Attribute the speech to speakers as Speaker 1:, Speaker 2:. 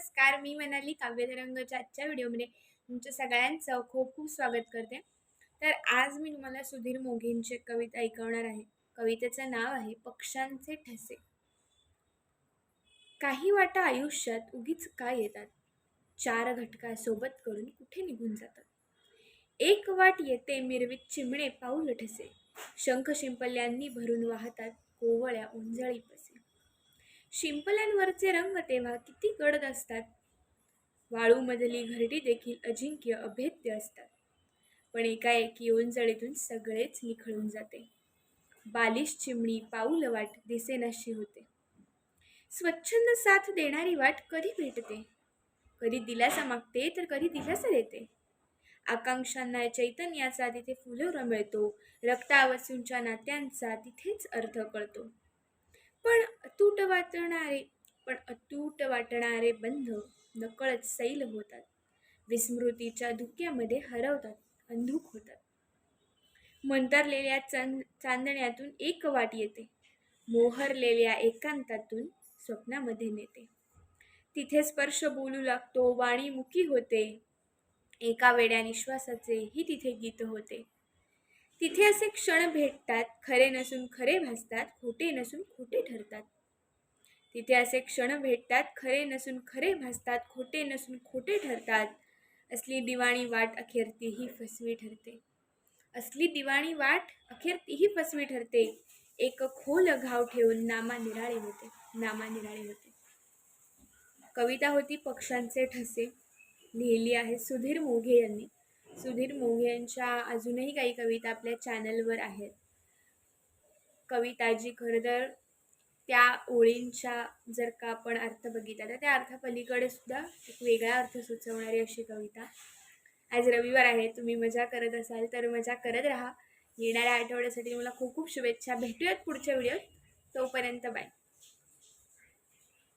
Speaker 1: नमस्कार मी मनाली काव्यतरंगच्या आजच्या व्हिडिओमध्ये तुमच्या सगळ्यांचं खूप खूप स्वागत करते. तर आज मी तुम्हाला सुधीर मोघेंची कविता ऐकवणार आहे. कवितेचं नाव आहे पक्ष्यांचे ठसे. काही वाटा आयुष्यात उगीच काय येतात? चार घटका सोबत करून कुठे निघून जातात? एक वाट येते मिरवीत चिमणे पाऊल ठसे. शंख शिंपल्यांनी भरून वाहतात कोवळ्या उंजळी पसे. शिंपल्यांवरचे रंग तेव्हा किती गडद असतात? वाळूमधली घरटी देखील अजिंक्य अभेद्य असतात. पण एकाएकी ओंजळीतून सगळेच निखळून जाते. बालिश चिमणी पाऊल वाट दिसेनाशी होते. स्वच्छंद साथ देणारी वाट कधी भेटते? कधी दिलासा मागते तर कधी दिलासा देते? आकांक्षांना चैतन्याचा तिथे फुलोरा मिळतो रक्तावसूंच्या नात्यांचा तिथेच अर्थ कळतो. पण अतूट वाटणारे पण अतूट वाटणारे बंध नकळत सैल होतात. विस्मृतीच्या धुक्यामध्ये हरवतात अंधुक होतात. मंतरलेल्या चांद चांदण्यातून एक वाट येते. मोहरलेल्या एकांतातून स्वप्नामध्ये नेते. तिथे स्पर्श बोलू लागतो वाणी मुखी होते. एका वेड्या निश्वासाचे ही तिथे गीत होते. तिथे असे क्षण भेटतात खरे नसून खरे भासतात खोटे नसून खोटे ठरतात. तिथे असे क्षण भेटतात खरे नसून खरे भासतात खोटे नसून खोटे ठरतात. असली दिवाणी वाट अखेर तीही फसवी ठरते. असली दिवाणी वाट अखेर तीही फसवी ठरते. एक खोल घाव ठेवून नामा निराळे होते नामा निराळे होते. कविता होती पक्ष्यांचे ठसे. लिहिली आहे सुधीर मोघे यांनी. सुधीर मोघे यांच्या अजूनही काही कविता आपल्या चॅनलवर आहेत. कविता जी खरं तर त्या ओळींच्या जर का आपण अर्थ बघितला तर त्या अर्थापलीकडे सुद्धा एक वेगळा अर्थ सुचवणारी अशी कविता. आज रविवार आहे तुम्ही मजा करत असाल तर मजा करत राहा. येणाऱ्या आठवड्यासाठी मला खूप खूप शुभेच्छा. भेटूयात पुढच्या व्हिडिओत. तोपर्यंत बाय.